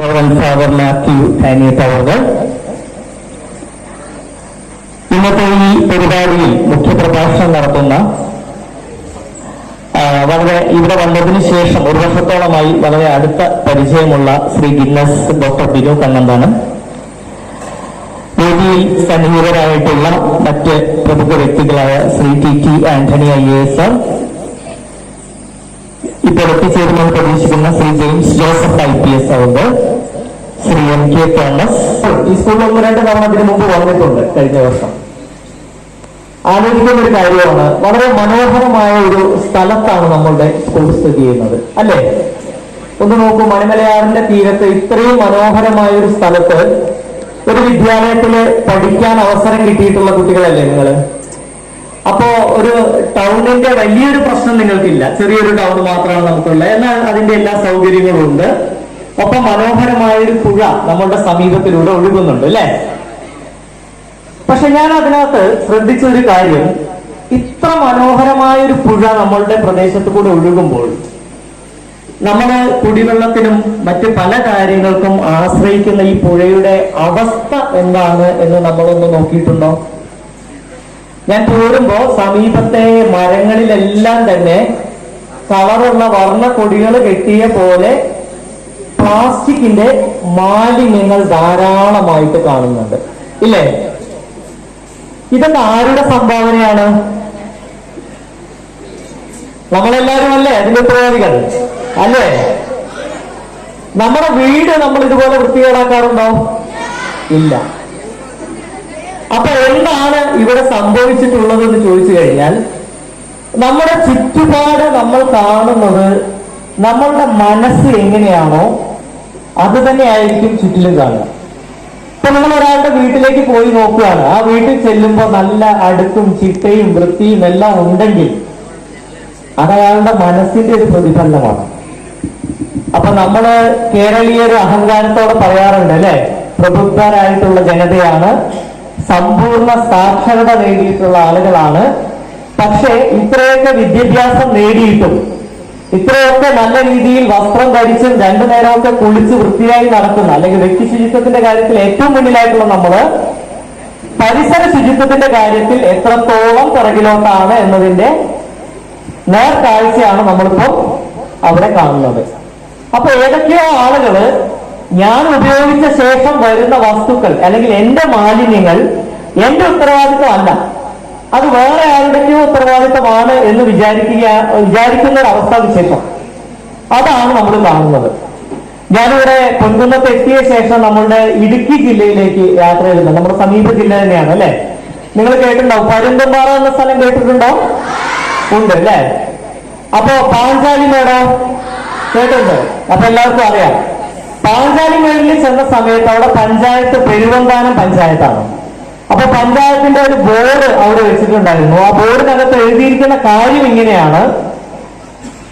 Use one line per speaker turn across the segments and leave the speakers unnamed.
അവർ ഇന്നത്തെ ഈ പരിപാടിയിൽ മുഖ്യപ്രഭാഷണം നടത്തുന്ന വളരെ ഇവിടെ വന്നതിന് ശേഷം ഒരു വർഷത്തോളമായി വളരെ അടുത്ത പരിചയമുള്ള ശ്രീ ഗിന്നസ് ഡോക്ടർ ബിനു കണ്ണന്താണ് വേദിയിൽ സന്നിഹിതരായിട്ടുള്ള മറ്റ് പ്രമുഖ വ്യക്തികളായ Shri T T Antony I A S ഇപ്പോൾ എത്തിച്ചേരുമെന്ന് പ്രതീക്ഷിക്കുന്ന Shri James Joseph I P S ഉണ്ട്. ശ്രീ എം കെ തോമസ് ഈ സ്കൂളിൽ ഒന്ന് രണ്ട് തവണ അതിന് മുമ്പ് വന്നിട്ടുണ്ട് കഴിഞ്ഞ വർഷം. ആലോചിക്കുന്ന ഒരു കാര്യമാണ് വളരെ മനോഹരമായ ഒരു സ്ഥലത്താണ് നമ്മളുടെ സ്കൂൾ സ്ഥിതി ചെയ്യുന്നത് അല്ലേ? ഒന്ന് നോക്കൂ മണിമലയാറിന്റെ തീരത്ത് ഇത്രയും മനോഹരമായ ഒരു സ്ഥലത്ത് ഒരു വിദ്യാലയത്തിൽ പഠിക്കാൻ അവസരം കിട്ടിയിട്ടുള്ള കുട്ടികളല്ലേ നിങ്ങൾ അപ്പോ ഒരു ടൗണിന്റെ വലിയൊരു പ്രശ്നം നിങ്ങൾക്കില്ല ചെറിയൊരു ടൗൺ മാത്രമാണ് നമുക്കുള്ളത് എന്നാൽ അതിന്റെ എല്ലാ സൗകര്യങ്ങളും ഉണ്ട്. ഒപ്പം മനോഹരമായ ഒരു പുഴ നമ്മളുടെ സമീപത്തിലൂടെ ഒഴുകുന്നുണ്ട് അല്ലേ? പക്ഷെ ഞാൻ അതിനകത്ത് ശ്രദ്ധിച്ച ഒരു കാര്യം. ഇത്ര മനോഹരമായ ഒരു പുഴ നമ്മളുടെ പ്രദേശത്ത് കൂടെ ഒഴുകുമ്പോൾ നമ്മൾ കുടിവെള്ളത്തിനും മറ്റ് പല കാര്യങ്ങൾക്കും ആശ്രയിക്കുന്ന ഈ പുഴയുടെ അവസ്ഥ എന്താണ് എന്ന് നമ്മളൊന്ന് നോക്കിയിട്ടുണ്ടോ? ഞാൻ പോരുമ്പോ സമീപത്തെ മരങ്ങളിലെല്ലാം തന്നെ കളറുള്ള വർണ കൊടികൾ കെട്ടിയ പോലെ പ്ലാസ്റ്റിക്കിന്റെ മാലിന്യങ്ങൾ ധാരാളമായിട്ട് കാണുന്നുണ്ട്. ഇല്ലേ? ഇതൊക്കെ ആരുടെ സംഭാവനയാണ്? നമ്മളെല്ലാരും അല്ലേ? അതിന്റെ ഉത്തരവാദികൾ അല്ലേ? നമ്മുടെ വീട് നമ്മൾ ഇതുപോലെ വൃത്തികേടാക്കാറുണ്ടോ? ഇല്ല. അപ്പൊ എന്താണ് ഇവിടെ സംഭവിച്ചിട്ടുള്ളത് എന്ന് ചോദിച്ചു കഴിഞ്ഞാൽ നമ്മുടെ ചുറ്റുപാട് നമ്മൾ കാണുന്നത് നമ്മളുടെ മനസ്സ് എങ്ങനെയാണോ അത് തന്നെ ആയിരിക്കും ചുറ്റിലും കാണുക. ഇപ്പൊ നമ്മൾ ഒരാളുടെ വീട്ടിലേക്ക് പോയി നോക്കുകയാണ്. ആ വീട്ടിൽ ചെല്ലുമ്പോൾ നല്ല അടുക്കും ചിട്ടയും വൃത്തിയും എല്ലാം ഉണ്ടെങ്കിൽ അത് അയാളുടെ മനസ്സിന്റെ ഒരു പ്രതിഫലനമാണ്. അപ്പൊ നമ്മൾ കേരളീയർ അഹങ്കാരത്തോടെ പറയാറുണ്ട് അല്ലെ? പ്രബുദ്ധരായിട്ടുള്ള ജനതയാണ്. സമ്പൂർണ സാക്ഷരത നേടിയിട്ടുള്ള ആളുകളാണ്. പക്ഷേ ഇത്രയൊക്കെ വിദ്യാഭ്യാസം നേടിയിട്ടും ഇത്രയൊക്കെ നല്ല രീതിയിൽ വസ്ത്രം ധരിച്ചും രണ്ടു നേരമൊക്കെ കുളിച്ച് വൃത്തിയായി നടക്കുന്ന അല്ലെങ്കിൽ വ്യക്തി ശുചിത്വത്തിന്റെ കാര്യത്തിൽ ഏറ്റവും മുന്നിലായിട്ടുള്ള നമ്മൾ പരിസര ശുചിത്വത്തിന്റെ കാര്യത്തിൽ എത്രത്തോളം പിറകിലോട്ടാണ് എന്നതിന്റെ നേർക്കാഴ്ചയാണ് നമ്മളിപ്പോ അവിടെ കാണുന്നത്. അപ്പൊ ഏതൊക്കെയോ ആളുകൾ ഞാൻ ഉപയോഗിച്ച ശേഷം വരുന്ന വസ്തുക്കൾ അല്ലെങ്കിൽ എന്റെ മാലിന്യങ്ങൾ എന്റെ ഉത്തരവാദിത്വമല്ല അത് വേറെ ആരുടെയോ ഉത്തരവാദിത്തമാണ് എന്ന് വിചാരിക്കുക വിചാരിക്കുന്ന ഒരു അവസ്ഥ വിശേഷം. അതാണ് നമ്മൾ കാണുന്നത്. ഞാനിവിടെ പൊൻകുന്നത്ത് എത്തിയ ശേഷം നമ്മളുടെ ഇടുക്കി ജില്ലയിലേക്ക് യാത്ര ചെയ്തിട്ടുണ്ട് നമ്മുടെ സമീപ ജില്ല തന്നെയാണ് അല്ലെ? നിങ്ങൾ കേട്ടിട്ടുണ്ടാവും പരുന്തമ്പാറ എന്ന സ്ഥലം കേട്ടിട്ടുണ്ടോ? ഉണ്ട് അല്ലേ? അപ്പോ പാഞ്ചാലി മേടോ? കേട്ടിട്ടുണ്ട്. അപ്പൊ എല്ലാവർക്കും അറിയാം. പാഞ്ചാലി മേളിൽ ചെന്ന സമയത്ത് അവിടെ പഞ്ചായത്ത് പെരുവന്താനം പഞ്ചായത്താണ്. അപ്പൊ പഞ്ചായത്തിന്റെ ഒരു ബോർഡ് അവിടെ വെച്ചിട്ടുണ്ടായിരുന്നു. ആ ബോർഡിനകത്ത് എഴുതിയിരിക്കുന്ന കാര്യം ഇങ്ങനെയാണ്.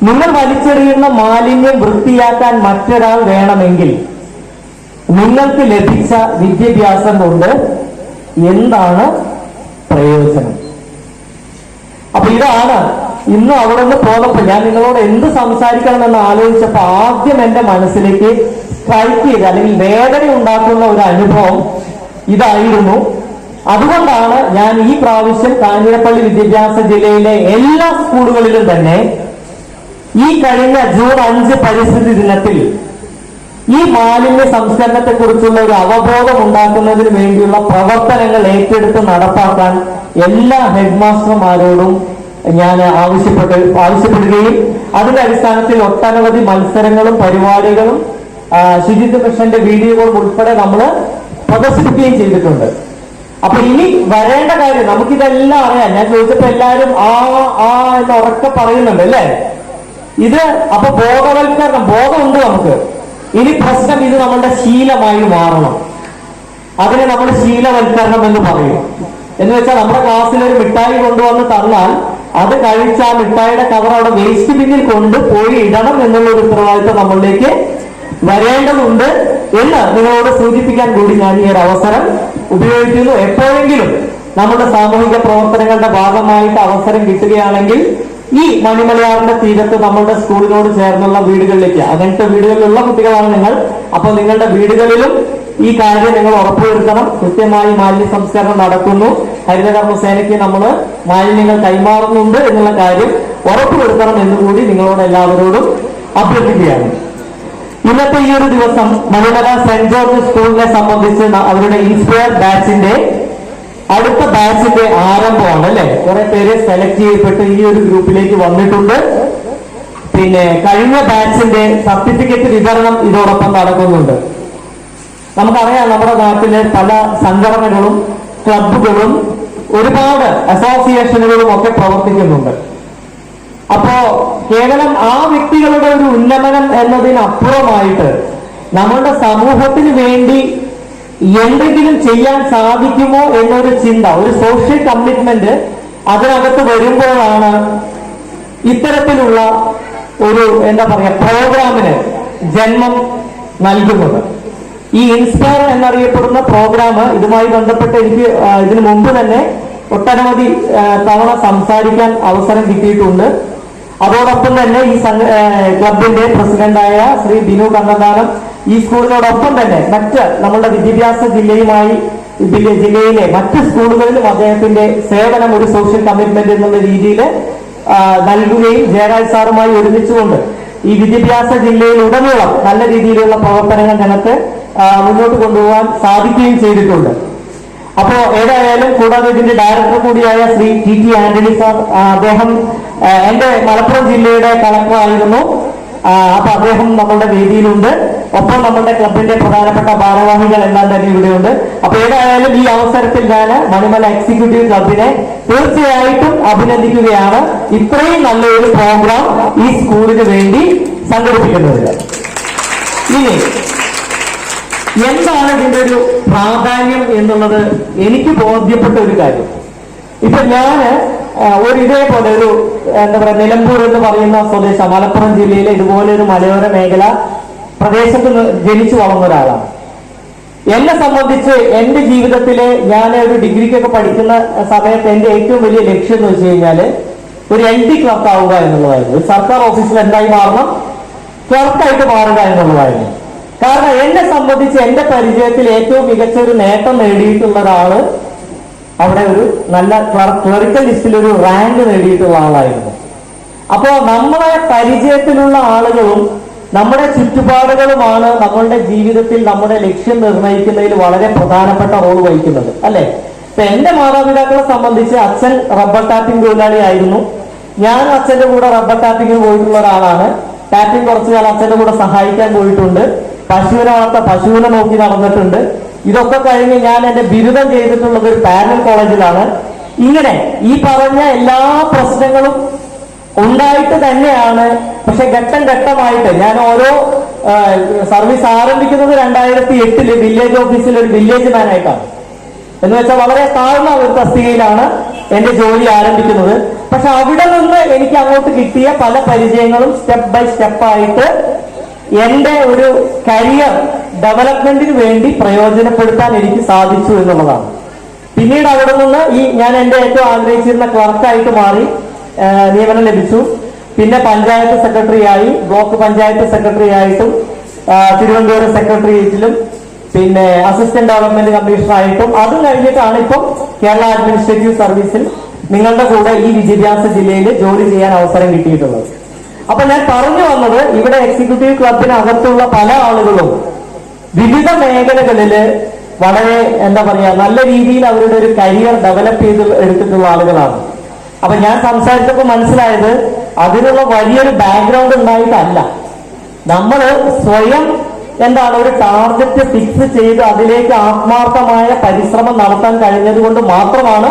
നിങ്ങൾ വലിച്ചെറിയുന്ന മാലിന്യം വൃത്തിയാക്കാൻ മറ്റൊരാൾ വേണമെങ്കിൽ നിങ്ങൾക്ക് ലഭിച്ച വിദ്യാഭ്യാസം കൊണ്ട് എന്താണ് പ്രയോജനം? അപ്പൊ ഇതാണ് ഇന്ന് അവിടെ നിന്ന് പോന്നപ്പോ ഞാൻ നിങ്ങളോട് എന്ത് സംസാരിക്കണം എന്ന് ആലോചിച്ചപ്പോ ആദ്യം എന്റെ മനസ്സിലേക്ക് സ്ട്രൈക്ക് ചെയ്ത് അല്ലെങ്കിൽ വേദന ഉണ്ടാക്കുന്ന ഒരു അനുഭവം ഇതായിരുന്നു. അതുകൊണ്ടാണ് ഞാൻ ഈ പ്രാവശ്യം കാഞ്ഞിരപ്പള്ളി വിദ്യാഭ്യാസ ജില്ലയിലെ എല്ലാ സ്കൂളുകളിലും തന്നെ ഈ കഴിഞ്ഞ ജൂൺ അഞ്ച് പരിസ്ഥിതി ദിനത്തിൽ ഈ മാലിന്യ സംസ്കരണത്തെ കുറിച്ചുള്ള ഒരു അവബോധം ഉണ്ടാക്കുന്നതിന് വേണ്ടിയുള്ള പ്രവർത്തനങ്ങൾ ഏറ്റെടുത്ത് നടപ്പാക്കാൻ എല്ലാ ഹെഡ് മാസ്റ്റർമാരോടും ഞാൻ ആവശ്യപ്പെട്ട് ആവശ്യപ്പെടുകയും അതിന്റെ അടിസ്ഥാനത്തിൽ ഒട്ടനവധി മത്സരങ്ങളും പരിപാടികളും ശുചിത്വ മിഷന്റെ വീഡിയോകളും ഉൾപ്പെടെ നമ്മൾ പ്രദർശിപ്പിക്കുകയും ചെയ്തിട്ടുണ്ട്. അപ്പൊ ഇനി വരേണ്ട കാര്യം നമുക്കിതെല്ലാം അറിയാം. ഞാൻ ചോദിച്ചപ്പോ എല്ലാവരും ആ ആ എന്ന് ഉറക്കെ പറയുന്നുണ്ട് അല്ലേ? ഇത് അപ്പൊ ബോധവൽക്കരണം ബോധമുണ്ട് നമുക്ക്. ഇനി പ്രശ്നം ഇത് നമ്മളുടെ ശീലമായി മാറണം. അതിനെ നമ്മൾ ശീലവൽക്കരണം എന്ന് പറയും. എന്ന് വെച്ചാൽ നമ്മുടെ ക്ലാസ്സിൽ ഒരു മിഠായി കൊണ്ടുവന്ന് തന്നാൽ അത് കഴിച്ച ആ മിഠായിയുടെ കവർ അവിടെ വേസ്റ്റ് ബിന്നിൽ കൊണ്ട് പോയി ഇടണം എന്നുള്ള ഒരു ഉത്തരവാദിത്വം നമ്മളിലേക്ക് വരേണ്ടതുണ്ട്. എന്ന് നിങ്ങളോട് സൂചിപ്പിക്കാൻ കൂടി ഞാൻ ഈ ഒരു അവസരം ഉപയോഗിക്കുന്നു. എപ്പോഴെങ്കിലും നമ്മുടെ സാമൂഹിക പ്രവർത്തനങ്ങളുടെ ഭാഗമായിട്ട് അവസരം കിട്ടുകയാണെങ്കിൽ ഈ മണിമലയാറിന്റെ തീരത്ത് നമ്മളുടെ സ്കൂളിനോട് ചേർന്നുള്ള വീടുകളിലേക്ക് അങ്ങനത്തെ വീടുകളിലുള്ള കുട്ടികളാണ് നിങ്ങൾ. അപ്പോൾ നിങ്ങളുടെ വീടുകളിലും ഈ കാര്യം നിങ്ങൾ ഉറപ്പുവരുത്തണം. കൃത്യമായി മാലിന്യ സംസ്കരണം നടക്കുന്നു. ഹരിതകർമ്മ സേനയ്ക്ക് നമ്മൾ മാലിന്യങ്ങൾ കൈമാറുന്നുണ്ട് എന്നുള്ള കാര്യം ഉറപ്പുവരുത്തണം എന്നുകൂടി നിങ്ങളോട് എല്ലാവരോടും അഭ്യർത്ഥിക്കുകയാണ്. ഇന്നത്തെ ഈ ഒരു ദിവസം മണിമല സെന്റ് ജോർജ് സ്കൂളിനെ സംബന്ധിച്ച് അവരുടെ ഇൻസ്പയർ ബാച്ചിന്റെ അടുത്ത ബാച്ചിന്റെ ആരംഭമാണ് അല്ലെ? കുറെ പേര് സെലക്ട് ചെയ്യപ്പെട്ട് ഈ ഒരു ഗ്രൂപ്പിലേക്ക് വന്നിട്ടുണ്ട്. പിന്നെ കഴിഞ്ഞ ബാച്ചിന്റെ സർട്ടിഫിക്കറ്റ് വിതരണം ഇതോടൊപ്പം നടക്കുന്നുണ്ട്. നമുക്കറിയാം നമ്മുടെ നാട്ടിലെ പല സംഘടനകളും ക്ലബുകളും ഒരുപാട് അസോസിയേഷനുകളും ഒക്കെ പ്രവർത്തിക്കുന്നുണ്ട്. അപ്പോ കേവലം ആ വ്യക്തികളുടെ ഒരു ഉന്നമനം എന്നതിനപ്പുറമായിട്ട് നമ്മുടെ സമൂഹത്തിന് വേണ്ടി എന്തെങ്കിലും ചെയ്യാൻ സാധിക്കുമോ എന്നൊരു ചിന്ത ഒരു സോഷ്യൽ കമ്മിറ്റ്മെന്റ് അതിനകത്ത് വരുമ്പോഴാണ് ഇത്തരത്തിലുള്ള ഒരു എന്താ പറയുക പ്രോഗ്രാമിന് ജന്മം നൽകുന്നത്. ഈ ഇൻസ്പയർ എന്നറിയപ്പെടുന്ന പ്രോഗ്രാം ഇതുമായി ബന്ധപ്പെട്ട് എനിക്ക് ഇതിനു മുമ്പ് തന്നെ ഒട്ടനവധി തവണ സംസാരിക്കാൻ അവസരം കിട്ടിയിട്ടുണ്ട്. അതോടൊപ്പം തന്നെ ഈ ക്ലബിന്റെ പ്രസിഡന്റായ ശ്രീ ബിനു കണ്ണദാനം ഈ സ്കൂളിനോടൊപ്പം തന്നെ മറ്റ് നമ്മുടെ വിദ്യാഭ്യാസ ജില്ലയുമായി ജില്ലയിലെ മറ്റ് സ്കൂളുകളിലും അദ്ദേഹത്തിന്റെ സേവനം ഒരു സോഷ്യൽ കമ്മിറ്റ്മെന്റ് എന്നുള്ള രീതിയിൽ നൽകുകയും ജയരാജ് സാറുമായി ഒരുമിച്ചുകൊണ്ട് ഈ വിദ്യാഭ്യാസ ജില്ലയിൽ ഉടനീളം നല്ല രീതിയിലുള്ള പ്രവർത്തനങ്ങൾ ഞങ്ങൾക്ക് മുന്നോട്ട് കൊണ്ടുപോകാൻ സാധിക്കുകയും ചെയ്തിട്ടുണ്ട്. അപ്പോ ഏതായാലും കൂടാതെ ഇതിന്റെ ഡയറക്ടർ കൂടിയായ Shri T T Antony sir അദ്ദേഹം എന്റെ മലപ്പുറം ജില്ലയുടെ ആ, അപ്പൊ അദ്ദേഹം നമ്മളുടെ വേദിയിലുണ്ട്. ഒപ്പം നമ്മളുടെ ക്ലബിന്റെ പ്രധാനപ്പെട്ട ഭാരവാഹികൾ എല്ലാം തന്നെ ഇവിടെയുണ്ട്. അപ്പൊ ഏതായാലും ഈ അവസരത്തിൽ ഞാൻ മണിമല എക്സിക്യൂട്ടീവ് ക്ലബിനെ തീർച്ചയായിട്ടും അഭിനന്ദിക്കുകയാണ്. ഇത്രയും നല്ലൊരു പ്രോഗ്രാം ഈ സ്കൂളിന് വേണ്ടി സംഘടിപ്പിക്കുന്നത് ഇനി എന്താണ് ഇതിന്റെ ഒരു പ്രാധാന്യം എന്നുള്ളത് എനിക്ക് ബോധ്യപ്പെട്ട ഒരു കാര്യം. ഇപ്പൊ ഞാൻ ഒരു ഇതേപോലെ ഒരു എന്താ പറയാ നിലമ്പൂർ എന്ന് പറയുന്ന സ്വദേശം മലപ്പുറം ജില്ലയിലെ ഇതുപോലെ ഒരു മലയോര മേഖല പ്രദേശത്ത് ജനിച്ചു വളർന്ന ഒരാളാണ്. എന്നെ സംബന്ധിച്ച് എന്റെ ജീവിതത്തിലെ ഞാൻ ഒരു ഡിഗ്രിക്കൊക്കെ പഠിക്കുന്ന സമയത്ത് എന്റെ ഏറ്റവും വലിയ ലക്ഷ്യം എന്ന് വെച്ച് കഴിഞ്ഞാൽ ഒരു എൽ ഡി ക്ലർക്ക് ആവുക എന്നുള്ളതായിരുന്നു. സർക്കാർ ഓഫീസിൽ എന്തായി മാറണം? ക്ലർക്കായിട്ട് മാറുക എന്നുള്ളതായിരുന്നു. കാരണം എന്നെ സംബന്ധിച്ച് എന്റെ പരിചയത്തിൽ ഏറ്റവും മികച്ച ഒരു നേട്ടം നേടിയിട്ടുള്ള ഒരാൾ അവിടെ ഒരു നല്ല ക്ലറിക്കൽ ലിസ്റ്റിൽ ഒരു റാങ്ക് നേടിയിട്ടുള്ള ആളായിരുന്നു. അപ്പോ നമ്മളെ പരിചയത്തിലുള്ള ആളുകളും നമ്മുടെ ചുറ്റുപാടുകളുമാണ് നമ്മളുടെ ജീവിതത്തിൽ നമ്മുടെ ലക്ഷ്യം നിർണയിക്കുന്നതിൽ വളരെ പ്രധാനപ്പെട്ട റോൾ വഹിക്കുന്നത് അല്ലെ? ഇപ്പൊ എന്റെ മാതാപിതാക്കളെ സംബന്ധിച്ച് അച്ഛൻ റബ്ബർ ടാപ്പിംഗ് തൊഴിലാളിയായിരുന്നു. ഞാൻ അച്ഛന്റെ കൂടെ റബ്ബർ ടാപ്പിംഗിന് പോയിട്ടുള്ള ഒരാളാണ്. ടാപ്പിംഗ് കുറച്ചു കാലം അച്ഛന്റെ കൂടെ സഹായിക്കാൻ പോയിട്ടുണ്ട്. പശുവിനെ വളർത്ത പശുവിനെ നോക്കി നടന്നിട്ടുണ്ട്. ഇതൊക്കെ കഴിഞ്ഞ് ഞാൻ എന്റെ ബിരുദം ചെയ്തിട്ടുള്ളത് ഒരു പാരൽ കോളേജിലാണ്. ഇങ്ങനെ ഈ പറഞ്ഞ എല്ലാ പ്രശ്നങ്ങളും ഉണ്ടായിട്ട് തന്നെയാണ്. പക്ഷെ ഘട്ടം ഘട്ടമായിട്ട് ഞാൻ ഓരോ സർവീസ് ആരംഭിക്കുന്നത് രണ്ടായിരത്തി എട്ടിൽ വില്ലേജ് ഓഫീസിൽ ഒരു വില്ലേജ് മാൻ ആയിട്ടാണ് എന്ന് വെച്ചാൽ വളരെ താഴ്ന്ന ഒരു തസ്തികയിലാണ് എന്റെ ജോലി ആരംഭിക്കുന്നത്. പക്ഷെ അവിടെ നിന്ന് എനിക്ക് അങ്ങോട്ട് കിട്ടിയ പല പരിചയങ്ങളും സ്റ്റെപ്പ് ബൈ സ്റ്റെപ്പ് എന്റെ ഒരു കരിയർ ഡെവലപ്മെന്റിന് വേണ്ടി പ്രയോജനപ്പെടുത്താൻ എനിക്ക് സാധിച്ചു എന്നുള്ളതാണ്. പിന്നീട് അവിടെ നിന്ന് ഈ ഞാൻ എന്റെ ഏറ്റവും ആഗ്രഹിച്ചിരുന്ന ക്ലർക്കായിട്ട് മാറി നിയമനം ലഭിച്ചു. പിന്നെ പഞ്ചായത്ത് സെക്രട്ടറിയായി ബ്ലോക്ക് പഞ്ചായത്ത് സെക്രട്ടറി ആയിട്ടും തിരുവനന്തപുരം സെക്രട്ടേറിയറ്റിലും പിന്നെ അസിസ്റ്റന്റ് ഡെവലപ്മെന്റ് കമ്മീഷണർ ആയിട്ടും. അതും കഴിഞ്ഞിട്ടാണ് ഇപ്പം കേരള അഡ്മിനിസ്ട്രേറ്റീവ് സർവീസിൽ നിങ്ങളുടെ കൂടെ ഈ വിദ്യാഭ്യാസ ജില്ലയിൽ ജോലി ചെയ്യാൻ അവസരം കിട്ടിയിട്ടുള്ളത്. അപ്പൊ ഞാൻ പറഞ്ഞു വന്നത് ഇവിടെ എക്സിക്യൂട്ടീവ് ക്ലബിനകത്തുള്ള പല ആളുകളും വിവിധ മേഖലകളിൽ വളരെ എന്താ പറയാ നല്ല രീതിയിൽ അവരുടെ ഒരു കരിയർ ഡെവലപ്പ് ചെയ്ത് എടുത്തിട്ടുള്ള ആളുകളാണ്. അപ്പൊ ഞാൻ സംസാരിച്ചപ്പോൾ മനസ്സിലായത് അതിനുള്ള വലിയൊരു ബാക്ക്ഗ്രൗണ്ട് ഉണ്ടായിട്ടല്ല നമ്മൾ സ്വയം എന്താണ് ഒരു ടാർഗറ്റ് ഫിക്സ് ചെയ്ത് അതിലേക്ക് ആത്മാർത്ഥമായ പരിശ്രമം നടത്താൻ കഴിഞ്ഞത് കൊണ്ട് മാത്രമാണ്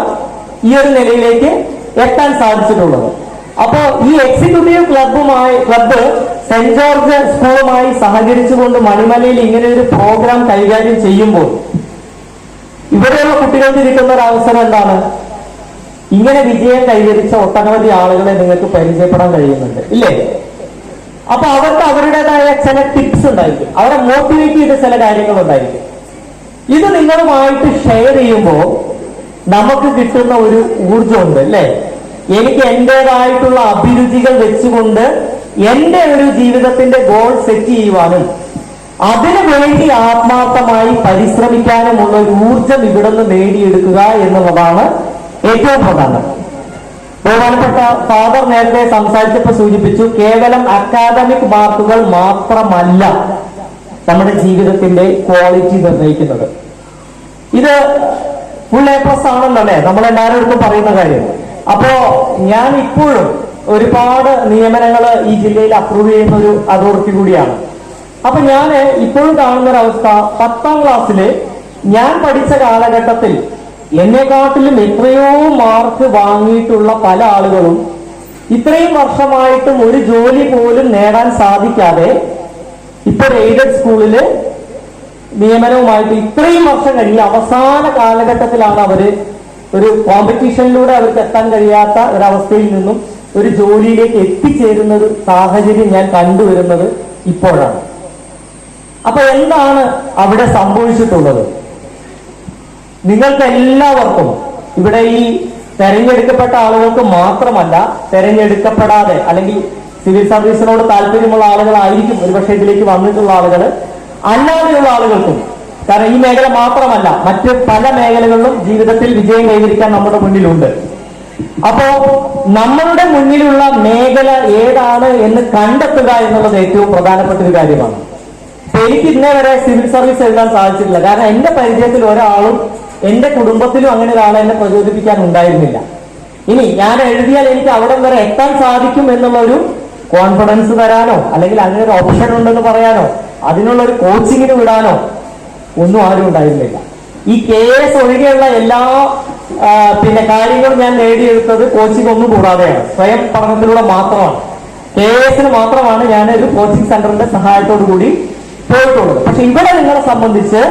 ഈ ഒരു നിലയിലേക്ക് എത്താൻ സാധിച്ചിട്ടുള്ളത്. അപ്പോ ഈ എക്സിക്യൂട്ടീവ് ക്ലബുമായി ക്ലബ്ബ് സെന്റ് ജോർജ് സ്കൂളുമായി സഹകരിച്ചുകൊണ്ട് മണിമലയിൽ ഇങ്ങനെ ഒരു പ്രോഗ്രാം കൈകാര്യം ചെയ്യുമ്പോൾ ഇവിടെയുള്ള കുട്ടികൾക്ക് ഇരിക്കുന്ന ഒരു അവസരം എന്താണ്? ഇങ്ങനെ വിജയം കൈവരിച്ച ഒട്ടനവധി ആളുകളെ നിങ്ങൾക്ക് പരിചയപ്പെടാൻ കഴിയുന്നുണ്ട്. ഇല്ലേ? അപ്പൊ അവർക്ക് അവരുടേതായ ചില ടിപ്സ് ഉണ്ടായിരിക്കും. അവരെ മോട്ടിവേറ്റ് ചെയ്ത ചില കാര്യങ്ങൾ ഉണ്ടായിരിക്കും. ഇത് നിങ്ങളുമായിട്ട് ഷെയർ ചെയ്യുമ്പോൾ നമുക്ക് കിട്ടുന്ന ഒരു ഊർജമുണ്ട് അല്ലേ? എനിക്ക് എന്റെതായിട്ടുള്ള അഭിരുചികൾ വെച്ചുകൊണ്ട് എന്റെ ഒരു ജീവിതത്തിന്റെ ഗോൾ സെറ്റ് ചെയ്യുവാനും അതിനു വേണ്ടി ആത്മാർത്ഥമായി പരിശ്രമിക്കാനുമുള്ള ഒരു ഊർജം ഇവിടെ നിന്ന് നേടിയെടുക്കുക എന്നുള്ളതാണ് ഏറ്റവും പ്രധാനം. ബഹുമാനപ്പെട്ട ഫാദർ നേരത്തെ സംസാരിച്ചപ്പോൾ സൂചിപ്പിച്ചു കേവലം അക്കാദമിക് മാർക്കുകൾ മാത്രമല്ല നമ്മുടെ ജീവിതത്തിന്റെ ക്വാളിറ്റി നിർണയിക്കുന്നത്. ഇത് ഫുൾ എ പ്ലസ് ആണെന്നല്ലേ എല്ലാവരും പറയുന്ന കാര്യം. അപ്പോ ഞാൻ ഇപ്പോഴും ഒരുപാട് നിയമനങ്ങൾ ഈ ജില്ലയിൽ അപ്രൂവ് ചെയ്യുന്ന ഒരു അതോറിറ്റി കൂടിയാണ്. അപ്പൊ ഞാൻ ഇപ്പോഴും കാണുന്ന ഒരു അവസ്ഥ പത്താം ക്ലാസ്സിൽ ഞാൻ പഠിച്ച കാലഘട്ടത്തിൽ എന്നെക്കാട്ടിലും എത്രയോ മാർക്ക് വാങ്ങിയിട്ടുള്ള പല ആളുകളും ഇത്രയും വർഷമായിട്ടും ഒരു ജോലി പോലും നേടാൻ സാധിക്കാതെ ഇപ്പൊ എയ്ഡഡ് സ്കൂളിൽ നിയമനവുമായിട്ട് ഇത്രയും വർഷം കഴിഞ്ഞ് അവസാന കാലഘട്ടത്തിലാണ് അവർ ഒരു കോമ്പറ്റീഷനിലൂടെ അവർക്ക് എത്താൻ കഴിയാത്ത ഒരവസ്ഥയിൽ നിന്നും ഒരു ജോലിയിലേക്ക് എത്തിച്ചേരുന്ന ഒരു സാഹചര്യം ഞാൻ കണ്ടുവരുന്നത് ഇപ്പോഴാണ്. അപ്പൊ എന്താണ് അവിടെ സംഭവിച്ചിട്ടുള്ളത്? നിങ്ങൾക്ക് എല്ലാവർക്കും ഇവിടെ ഈ തെരഞ്ഞെടുക്കപ്പെട്ട ആളുകൾക്ക് മാത്രമല്ല തെരഞ്ഞെടുക്കപ്പെടാതെ അല്ലെങ്കിൽ സിവിൽ സർവീസിനോട് താല്പര്യമുള്ള ആളുകളായിരിക്കും ഒരുപക്ഷെ ഇതിലേക്ക് വന്നിട്ടുള്ള ആളുകൾ അല്ലാതെയുള്ള ആളുകൾക്കും കാരണം ഈ മേഖല മാത്രമല്ല മറ്റ് പല മേഖലകളിലും ജീവിതത്തിൽ വിജയം കൈവരിക്കാൻ നമ്മുടെ മുന്നിലുണ്ട്. അപ്പോ നമ്മളുടെ മുന്നിലുള്ള മേഖല ഏതാണ് എന്ന് കണ്ടെത്തുക എന്നുള്ളത് ഏറ്റവും പ്രധാനപ്പെട്ട ഒരു കാര്യമാണ്. എനിക്ക് ഇന്നേ വരെ സിവിൽ സർവീസ് എഴുതാൻ സാധിച്ചിട്ടില്ല. കാരണം എന്റെ പരിചയത്തിൽ ഒരാളും എന്റെ കുടുംബത്തിലും അങ്ങനെ ഒരാളെ എന്നെ പ്രചോദിപ്പിക്കാൻ ഉണ്ടായിരുന്നില്ല. ഇനി ഞാൻ എഴുതിയാൽ എനിക്ക് അവിടെ വരെ എത്താൻ സാധിക്കും എന്നുള്ള ഒരു കോൺഫിഡൻസ് തരാനോ അല്ലെങ്കിൽ അങ്ങനെ ഒരു ഓപ്ഷൻ ഉണ്ടെന്ന് പറയാനോ അതിനുള്ള ഒരു കോച്ചിങ്ങിന് വിടാനോ ഒന്നും ആരും ഉണ്ടായിരുന്നില്ല. ഈ കെ എസ് ഒഴികെയുള്ള എല്ലാ പിന്നെ കാര്യങ്ങളും ഞാൻ നേടിയെടുത്തത് കോച്ചിങ് ഒന്നും കൂടാതെയാണ്. സ്വയം പഠനത്തിലൂടെ മാത്രമാണ്. കെ എസിന് മാത്രമാണ് ഞാൻ ഒരു കോച്ചിങ് സെന്ററിന്റെ സഹായത്തോടു കൂടി പോയിട്ടുള്ളത്. പക്ഷെ ഇവിടെ നിങ്ങളെ സംബന്ധിച്ച്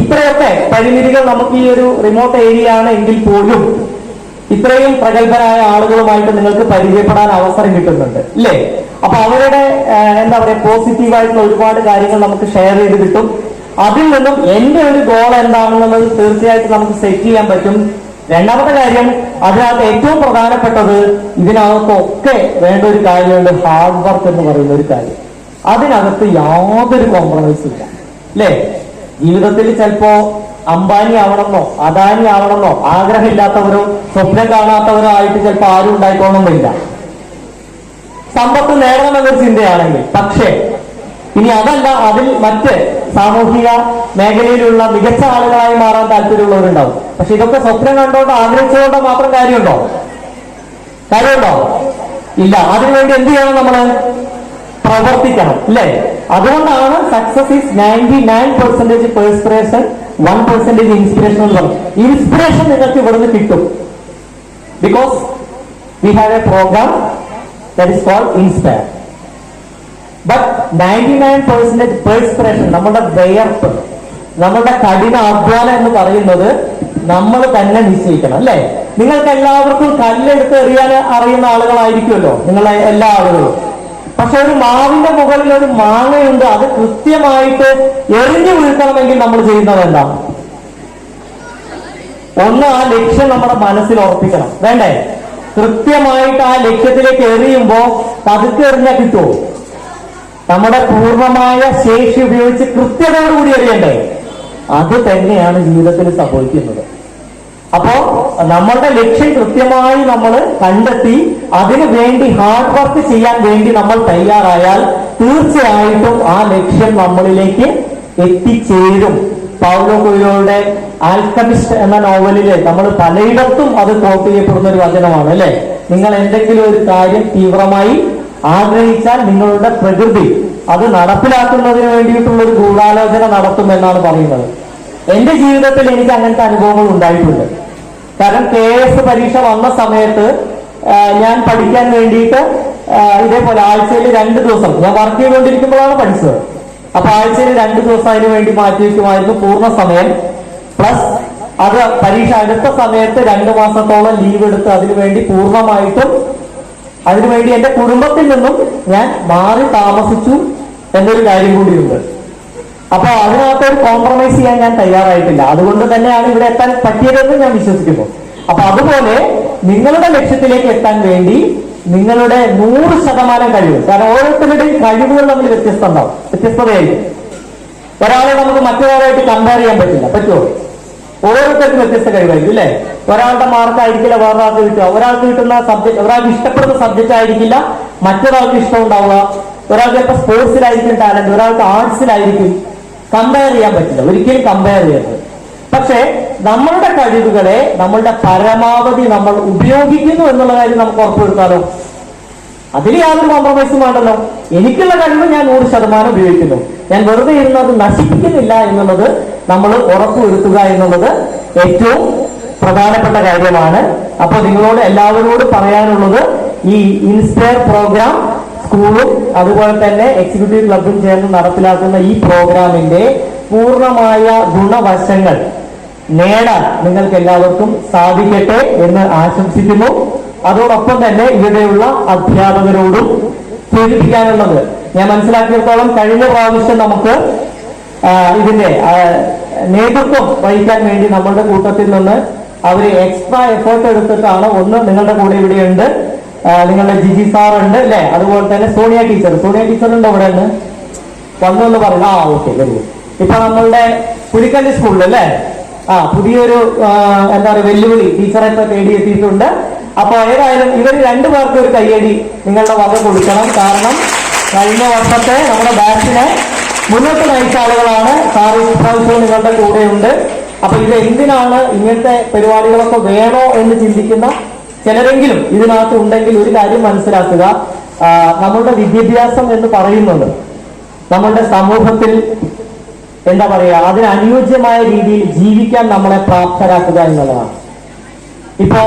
ഇത്രയൊക്കെ പരിമിതികൾ നമുക്ക് ഈ ഒരു റിമോട്ട് ഏരിയ ആണ് എങ്കിൽ പോലും ഇത്രയും പ്രഗത്ഭരായ ആളുകളുമായിട്ട് നിങ്ങൾക്ക് പരിചയപ്പെടാൻ അവസരം കിട്ടുന്നുണ്ട്. അല്ലേ അപ്പൊ അവരുടെ എന്താ പറയുക പോസിറ്റീവായിട്ടുള്ള ഒരുപാട് കാര്യങ്ങൾ നമുക്ക് ഷെയർ ചെയ്ത് കിട്ടും. അതിൽ നിന്നും എന്റെ ഒരു ഗോൾ എന്താണെന്നുള്ളത് തീർച്ചയായിട്ടും നമുക്ക് സെറ്റ് ചെയ്യാൻ പറ്റും. രണ്ടാമത്തെ കാര്യം അതിനകത്ത് ഏറ്റവും പ്രധാനപ്പെട്ടത് ഇതിനകത്തൊക്കെ വേണ്ട ഒരു കാര്യമുണ്ട് ഹാർഡ് വർക്ക് എന്ന് പറയുന്ന ഒരു കാര്യം. അതിനകത്ത് യാതൊരു കോംപ്രമൈസും ഇല്ല. അല്ലേ? ജീവിതത്തിൽ ചിലപ്പോ അംബാനി ആവണമെന്നോ അദാനി ആവണമെന്നോ ആഗ്രഹമില്ലാത്തവരോ സ്വപ്നം കാണാത്തവരോ ആയിട്ട് ചിലപ്പോ ആരും ഉണ്ടായിക്കോണമെന്നില്ല സമ്പത്ത് നേടണമെന്നൊരു ചിന്തയാണെങ്കിൽ പക്ഷേ ഇനി അതല്ല അതിൽ മറ്റ് സാമൂഹിക മേഖലയിലുള്ള മികച്ച ആളുകളായി മാറാൻ താല്പര്യമുള്ളവരുണ്ടാവും. പക്ഷെ ഇതൊക്കെ സ്വപ്നം കണ്ടോണ്ടോ ആഗ്രഹിച്ചുകൊണ്ട് മാത്രം കാര്യമുണ്ടോ? കാര്യമുണ്ടോ? ഇല്ല. അതിനുവേണ്ടി എന്ത് ചെയ്യണം നമ്മൾ? പ്രവർത്തിക്കണം അല്ലേ? അതുകൊണ്ടാണ് success is ninety nine percentage perspiration one percentage inspiration എന്ന് പറഞ്ഞു ഇൻസ്പിറേഷൻ നിങ്ങൾക്ക് ഇവിടുന്ന് കിട്ടും. Because we have a program that is called inspire but ninety nine percentage perspiration നമ്മുടെ വിയർപ്പ് നമ്മുടെ കഠിന അധ്വാനം എന്ന് പറയുന്നത് നമ്മൾ തന്നെ നിശ്ചയിക്കണം അല്ലേ? നിങ്ങൾക്ക് എല്ലാവർക്കും കല്ലെടുത്ത് എറിയാൻ അറിയുന്ന ആളുകളായിരിക്കുമല്ലോ നിങ്ങളെ എല്ലാ ആളുകളും. പക്ഷെ ഒരു മാവിന്റെ മുകളിൽ ഒരു മാങ്ങയുണ്ട് അത് കൃത്യമായിട്ട് എറിഞ്ഞു വീഴ്ത്തണമെങ്കിൽ നമ്മൾ ചെയ്യുന്നത് എന്താണ് ഒന്ന് ആ ലക്ഷ്യം നമ്മുടെ മനസ്സിൽ ഉറപ്പിക്കണം വേണ്ടേ? കൃത്യമായിട്ട് ആ ലക്ഷ്യത്തിലേക്ക് എറിയുമ്പോ പതുക്കെ എറിഞ്ഞാൽ കിട്ടുമോ നമ്മുടെ പൂർണമായ ശേഷി ഉപയോഗിച്ച് കൃത്യതയോടുകൂടി അറിയണ്ടേ? അത് തന്നെയാണ് ജീവിതത്തിൽ സംഭവിക്കുന്നത്. അപ്പോ നമ്മളുടെ ലക്ഷ്യം കൃത്യമായി നമ്മൾ കണ്ടെത്തി അതിനു വേണ്ടി ഹാർഡ് വർക്ക് ചെയ്യാൻ വേണ്ടി നമ്മൾ തയ്യാറായാൽ തീർച്ചയായിട്ടും ആ ലക്ഷ്യം നമ്മളിലേക്ക് എത്തിച്ചേരും. പൗലോ കൊയ്ലോയുടെ ആൽക്കമിസ്റ്റ് എന്ന നോവലിൽ നമ്മൾ പലയിടത്തും അത് കോട്ട് ചെയ്യപ്പെടുന്ന ഒരു വചനമാണ് അല്ലെ? നിങ്ങൾ എന്തെങ്കിലും ഒരു കാര്യം തീവ്രമായി ആഗ്രഹിച്ചാൽ നിങ്ങളുടെ പ്രകൃതി അത് നടപ്പിലാക്കുന്നതിന് വേണ്ടിയിട്ടുള്ള ഒരു ഗൂഢാലോചന നടത്തും എന്നാണ് പറയുന്നത്. എന്റെ ജീവിതത്തിൽ എനിക്ക് അങ്ങനത്തെ അനുഭവങ്ങൾ ഉണ്ടായിട്ടുണ്ട്. കാരണം കെ എസ് പരീക്ഷ വന്ന സമയത്ത് ഞാൻ പഠിക്കാൻ വേണ്ടിയിട്ട് ഇതേപോലെ ആഴ്ചയിൽ രണ്ട് ദിവസം ഞാൻ വർക്ക് ചെയ്തുകൊണ്ടിരിക്കുമ്പോഴാണ് പഠിച്ചത്. അപ്പൊ ആഴ്ചയിൽ രണ്ട് ദിവസം അതിന് വേണ്ടി മാറ്റി വയ്ക്കുമായിരുന്നു പൂർണ സമയം. പ്ലസ് അത് പരീക്ഷ അടുത്ത സമയത്ത് രണ്ടു മാസത്തോളം ലീവ് എടുത്ത് അതിനുവേണ്ടി പൂർണമായിട്ടും അതിനുവേണ്ടി എന്റെ കുടുംബത്തിൽ നിന്നും ഞാൻ മാറി താമസിച്ചു എന്നൊരു കാര്യം കൂടിയുണ്ട്. അപ്പൊ അതിനകത്ത് ഒരു കോംപ്രമൈസ് ചെയ്യാൻ ഞാൻ തയ്യാറായിട്ടില്ല. അതുകൊണ്ട് തന്നെയാണ് ഇവിടെ എത്താൻ പറ്റിയതെന്ന് ഞാൻ വിശ്വസിക്കുന്നു. അപ്പൊ അതുപോലെ നിങ്ങളുടെ ലക്ഷ്യത്തിലേക്ക് എത്താൻ വേണ്ടി നിങ്ങളുടെ നൂറ് ശതമാനം കഴിവ് കാരണം ഓരോരുത്തരുടെയും കഴിവുകൾ തമ്മിൽ വ്യത്യസ്തമാണ് വ്യത്യസ്തതയായിരിക്കും. ഒരാളെ നമുക്ക് മറ്റൊരാളായിട്ട് കമ്പയർ ചെയ്യാൻ പറ്റില്ല പറ്റുമോ? ഓരോരുത്തർക്കും വ്യത്യസ്ത കഴിവായിരിക്കും അല്ലേ? ഒരാളുടെ മാർക്ക് ആയിരിക്കില്ല വേറൊരാൾക്ക് കിട്ടുക. ഒരാൾക്ക് കിട്ടുന്ന സബ്ജക്ട് ഒരാൾക്ക് ഇഷ്ടപ്പെടുന്ന സബ്ജക്റ്റ് ആയിരിക്കില്ല മറ്റൊരാൾക്ക് ഇഷ്ടം ഉണ്ടാവുക. ഒരാൾക്ക് ചിലപ്പോൾ സ്പോർട്സിലായിരിക്കും ടാലന്റ് ഒരാൾക്ക് ആർട്സിലായിരിക്കും കമ്പയർ ചെയ്യാൻ പറ്റില്ല. ഒരിക്കലും കമ്പയർ ചെയ്യരുത്. പക്ഷേ നമ്മളുടെ കഴിവുകളെ നമ്മളുടെ പരമാവധി നമ്മൾ ഉപയോഗിക്കുന്നു എന്നുള്ള കാര്യം നമുക്ക് ഉറപ്പുവരുത്താലോ? അതിൽ യാതൊരു കോംപ്രമൈസും വേണ്ടല്ലോ. എനിക്കുള്ള കഴിവ് ഞാൻ നൂറ് ശതമാനം ഉപയോഗിക്കുന്നു. ഞാൻ വെറുതെ ഇരുന്ന് അത് നശിപ്പിക്കുന്നില്ല എന്നുള്ളത് നമ്മൾ ഉറപ്പുവരുത്തുക എന്നുള്ളത് ഏറ്റവും പ്രധാനപ്പെട്ട കാര്യമാണ്. അപ്പൊ നിങ്ങളോട് എല്ലാവരോടും പറയാനുള്ളത് ഈ ഇൻസ്പയർ പ്രോഗ്രാം സ്കൂളും അതുപോലെ തന്നെ എക്സിക്യൂട്ടീവ് ക്ലബും ചേർന്ന് നടപ്പിലാക്കുന്ന ഈ പ്രോഗ്രാമിന്റെ പൂർണമായ ഗുണവശങ്ങൾ നേടാൻ നിങ്ങൾക്ക് എല്ലാവർക്കും സാധിക്കട്ടെ എന്ന് ആശംസിക്കുന്നു. അതോടൊപ്പം തന്നെ ഇവിടെയുള്ള അധ്യാപകരോടും സൂചിപ്പിക്കാനുള്ളത് ഞാൻ മനസ്സിലാക്കിയിടത്തോളം കഴിഞ്ഞ പ്രാവശ്യം നമുക്ക് ഇതിന്റെ നേതൃത്വം വഹിക്കാൻ വേണ്ടി നമ്മളുടെ കൂട്ടത്തിൽ നിന്ന് അവർ എക്സ്ട്രാ എഫേർട്ട് എടുത്തിട്ടാണ്. ഒന്ന് നിങ്ങളുടെ കൂടെ ഇവിടെയുണ്ട്. നിങ്ങളുടെ ജിജി സാർ ഉണ്ട് അല്ലെ? അതുപോലെ തന്നെ സോണിയ ടീച്ചർ. സോണിയ ടീച്ചർ ഉണ്ട് അവിടെ നിന്ന് വന്നു എന്ന് പറഞ്ഞു ആ ഓക്കെ വരൂ ഇപ്പൊ നമ്മളുടെ പുലിക്കല്ലി സ്കൂളിൽ അല്ലേ? ആ പുതിയൊരു എന്താ പറയുക വെല്ലുവിളി. ടീച്ചറെ തേടി തേടിയെത്തിയിട്ടുണ്ട്. അപ്പൊ ഏതായാലും ഇവർ രണ്ടു പേർക്ക് ഒരു കയ്യടി നിങ്ങളുടെ വക കൊടുക്കണം. കാരണം കഴിഞ്ഞ വർഷത്തെ നമ്മുടെ ബാച്ചിനെ മുന്നോട്ട് നയിച്ച ആളുകളാണ് സാർ ഇപ്രാവശ്യവും നിങ്ങളുടെ കൂടെയുണ്ട്. അപ്പൊ ഇത് എന്തിനാണ് ഇങ്ങനത്തെ പരിപാടികളൊക്കെ വേണോ എന്ന് ചിന്തിക്കുന്ന ചിലരെങ്കിലും ഇതിനകത്ത് ഉണ്ടെങ്കിൽ ഒരു കാര്യം മനസ്സിലാക്കുക. നമ്മളുടെ വിദ്യാഭ്യാസം എന്ന് പറയുന്നത് നമ്മളുടെ സമൂഹത്തിൽ എന്താ പറയാ അതിനനുയോജ്യമായ രീതിയിൽ ജീവിക്കാൻ നമ്മളെ പ്രാപ്തരാക്കുക എന്നുള്ളതാണ്. ഇപ്പോ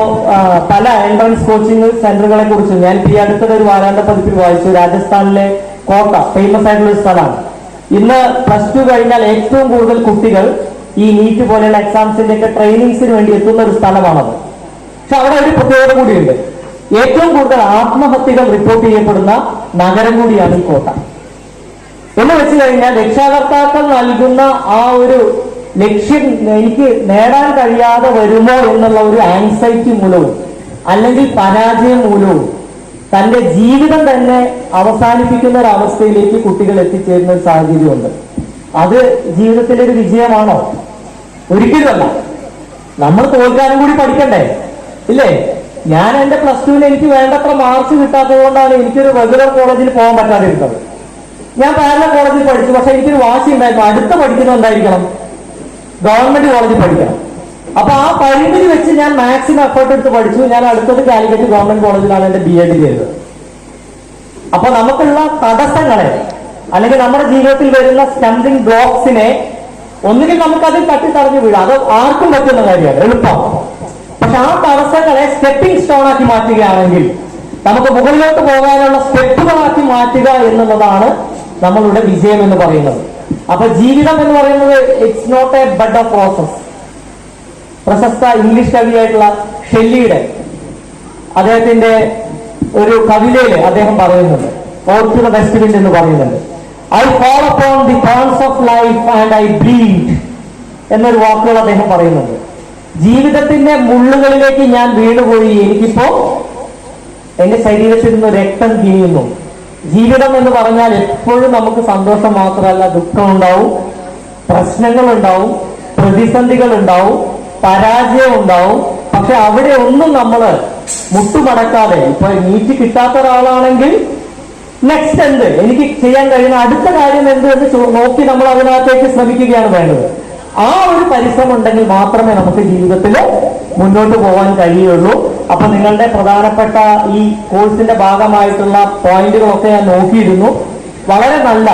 പല എൻട്രൻസ് കോച്ചിങ് സെന്ററുകളെ കുറിച്ച് ഞാൻ ഈ അടുത്തൊരു ഒരു വാരാന്ത പതിപ്പിൽ വായിച്ചു. രാജസ്ഥാനിലെ കോട്ട ഫേമസ് ആയിട്ടുള്ള ഒരു സ്ഥലമാണ്. ഇന്ന് പ്ലസ് ടു കഴിഞ്ഞാൽ ഏറ്റവും കൂടുതൽ കുട്ടികൾ ഈ നീറ്റ് പോലെയുള്ള എക്സാംസിന്റെ ഒക്കെ ട്രെയിനിങ്സിന് വേണ്ടി എത്തുന്ന ഒരു സ്ഥലമാണത്. പക്ഷെ അവിടെ ഒരു പ്രത്യേകത കൂടിയുണ്ട്. ഏറ്റവും കൂടുതൽ ആത്മഹത്യകൾ റിപ്പോർട്ട് ചെയ്യപ്പെടുന്ന നഗരം കൂടിയാണ് ഈ കോട്ട എന്ന് വെച്ച് കഴിഞ്ഞാൽ രക്ഷാകർത്താക്കൾ നൽകുന്ന ആ ഒരു ലക്ഷ്യം എനിക്ക് നേടാൻ കഴിയാതെ വരുമോ എന്നുള്ള ഒരു ആൻസൈറ്റി മൂലവും അല്ലെങ്കിൽ പരാജയം മൂലവും തന്റെ ജീവിതം തന്നെ അവസാനിപ്പിക്കുന്ന ഒരു അവസ്ഥയിലേക്ക് കുട്ടികൾ എത്തിച്ചേരുന്ന ഒരു സാഹചര്യമുണ്ട്. അത് ജീവിതത്തിന്റെ ഒരു വിജയമാണോ? ഒരിക്കലുമല്ല. നമ്മൾ തോൽക്കാനും കൂടി പഠിക്കണ്ടേ? ഇല്ലേ? ഞാൻ എന്റെ പ്ലസ് ടുവിൽ എനിക്ക് വേണ്ടത്ര മാർക്സ് കിട്ടാത്തത് കൊണ്ടാണ് എനിക്കൊരു റെഗുലർ കോളേജിൽ പോകാൻ പറ്റാതിരുന്നത്. ഞാൻ പാരല കോളേജിൽ പഠിച്ചു പക്ഷെ എനിക്കൊരു വാശി ഉണ്ടായിരുന്നു അടുത്ത പഠിക്കുന്നത് എന്തായിരിക്കണം? ഗവൺമെന്റ് കോളേജിൽ പഠിക്കണം അപ്പൊ ആ പരിമിതി വെച്ച് ഞാൻ മാക്സിമം എഫേർട്ട് എടുത്ത് പഠിച്ചു. ഞാൻ അടുത്തത് കാലിക്കറ്റ് ഗവൺമെന്റ് കോളേജിലാണ് എന്റെ ബി എഡ് ചെയ്തത്. അപ്പൊ നമുക്കുള്ള തടസ്സങ്ങളെ അല്ലെങ്കിൽ നമ്മുടെ ജീവിതത്തിൽ വരുന്ന സ്റ്റംപിംഗ് ബ്ലോക്സിനെ ഒന്നുകിൽ നമുക്ക് അതിൽ തട്ടിത്തടഞ്ഞു വീഴാം. അത് ആർക്കും പറ്റുന്ന കാര്യമാണ് എളുപ്പം. പക്ഷെ ആ തടസ്സങ്ങളെ സ്റ്റെപ്പിംഗ് സ്റ്റോൺ ആക്കി മാറ്റുകയാണെങ്കിൽ നമുക്ക് മുകളിലോട്ട് പോകാനുള്ള സ്റ്റെപ്പുകളാക്കി മാറ്റുക എന്നുള്ളതാണ് നമ്മളുടെ വിജയം എന്ന് പറയുന്നത്. അപ്പൊ ജീവിതം എന്ന് പറയുന്നത് it's not a bud of process പ്രശസ്ത ഇംഗ്ലീഷ് കവിയായിട്ടുള്ള ഷെല്ലിയുടെ അദ്ദേഹത്തിന്റെ ഒരു കവിതയിൽ അദ്ദേഹം പറയുന്നുണ്ട്. ഓർക്കുന്ന വെസ്റ്റ് വിൻഡ് എന്ന് പറയുന്നുണ്ട്. I fall upon the thorns of life and I breed എന്നൊരു വാക്കുകൾ അദ്ദേഹം പറയുന്നുണ്ട്. ജീവിതത്തിന്റെ മുള്ളുകളിലേക്ക് ഞാൻ വീണുപോയി. എനിക്കിപ്പോ എന്റെ ശരീരത്തിൽ നിന്ന് രക്തം കിനിയുന്നു ജീവിതം എന്ന് പറഞ്ഞാൽ എപ്പോഴും നമുക്ക് സന്തോഷം മാത്രമല്ല ദുഃഖം ഉണ്ടാവും പ്രശ്നങ്ങൾ ഉണ്ടാവും പ്രതിസന്ധികൾ ഉണ്ടാവും പരാജയം ഉണ്ടാവും പക്ഷെ അവിടെ ഒന്നും നമ്മൾ മുട്ടുമടക്കാതെ ഇപ്പൊ നീറ്റ് കിട്ടാത്ത ഒരാളാണെങ്കിൽ നെക്സ്റ്റ് എന്ത്? എനിക്ക് ചെയ്യാൻ കഴിയുന്ന അടുത്ത കാര്യം എന്ത് എന്ന് നോക്കി നമ്മൾ അതിനകത്തേക്ക് ശ്രമിക്കുകയാണ് വേണ്ടത്. ആ ഒരു പരിശ്രമം ഉണ്ടെങ്കിൽ മാത്രമേ നമുക്ക് ജീവിതത്തിൽ മുന്നോട്ട് പോകാൻ കഴിയുള്ളൂ. അപ്പൊ നിങ്ങളുടെ പ്രധാനപ്പെട്ട ഈ കോഴ്സിന്റെ ഭാഗമായിട്ടുള്ള പോയിന്റുകളൊക്കെ ഞാൻ നോക്കിയിരുന്നു. വളരെ നല്ല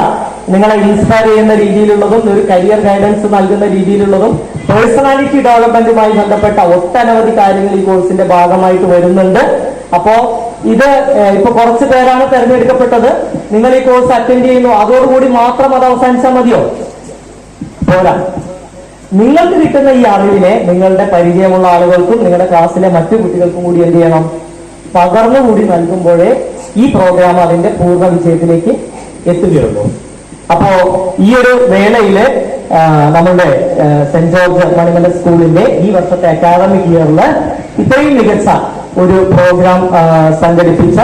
നിങ്ങളെ ഇൻസ്പയർ ചെയ്യുന്ന രീതിയിലുള്ളതും ഒരു കരിയർ ഗൈഡൻസ് നൽകുന്ന രീതിയിലുള്ളതും പേഴ്സണാലിറ്റി ഡെവലപ്മെന്റുമായി ബന്ധപ്പെട്ട ഒട്ടനവധി കാര്യങ്ങൾ ഈ കോഴ്സിന്റെ ഭാഗമായിട്ട് വരുന്നുണ്ട്. അപ്പോ ഇത് ഇപ്പൊ കുറച്ച് പേരാണ് തെരഞ്ഞെടുക്കപ്പെട്ടത്. നിങ്ങൾ ഈ കോഴ്സ് അറ്റൻഡ് ചെയ്യുന്നു. അതോടുകൂടി മാത്രം അത് അവസാനിച്ചാൽ മതിയോ? പോരാ. നിങ്ങൾക്ക് കിട്ടുന്ന ഈ അറിവിനെ നിങ്ങളുടെ പരിചയമുള്ള ആളുകൾക്കും നിങ്ങളുടെ ക്ലാസ്സിലെ മറ്റു കുട്ടികൾക്കും കൂടി എന്ത് ചെയ്യണം? പകർന്നുകൂടി നൽകുമ്പോഴേ ഈ പ്രോഗ്രാം അതിന്റെ പൂർണ വിജയത്തിലേക്ക് എത്തുകയുള്ളൂ അപ്പോ ഈ ഒരു വേളയിൽ നമ്മുടെ സെന്റ് ജോർജ് മണിമല സ്കൂളിന്റെ ഈ വർഷത്തെ അക്കാദമിക് ഇയറിൽ ഇത്രയും മികച്ച ഒരു പ്രോഗ്രാം സംഘടിപ്പിച്ച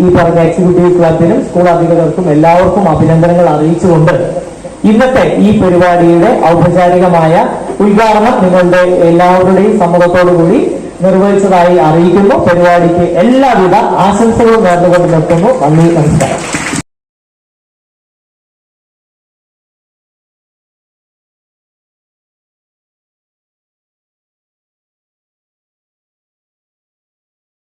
ഈ പറഞ്ഞ എക്സിക്യൂട്ടീവ് ക്ലബിനും സ്കൂൾ അധികൃതർക്കും എല്ലാവർക്കും അഭിനന്ദനങ്ങൾ അറിയിച്ചുകൊണ്ട് ഇന്നത്തെ ഈ പരിപാടിയുടെ ഔപചാരികമായ ഉദ്ഘാടനം നിങ്ങളുടെ എല്ലാവരുടെയും സമ്മതത്തോടുകൂടി നിർവഹിച്ചതായി അറിയിക്കുന്നു. പരിപാടിക്ക് എല്ലാവിധ ആശംസകളും നേർന്നുകൊണ്ട് നിർത്തുന്നു നന്ദി നമസ്കാരം.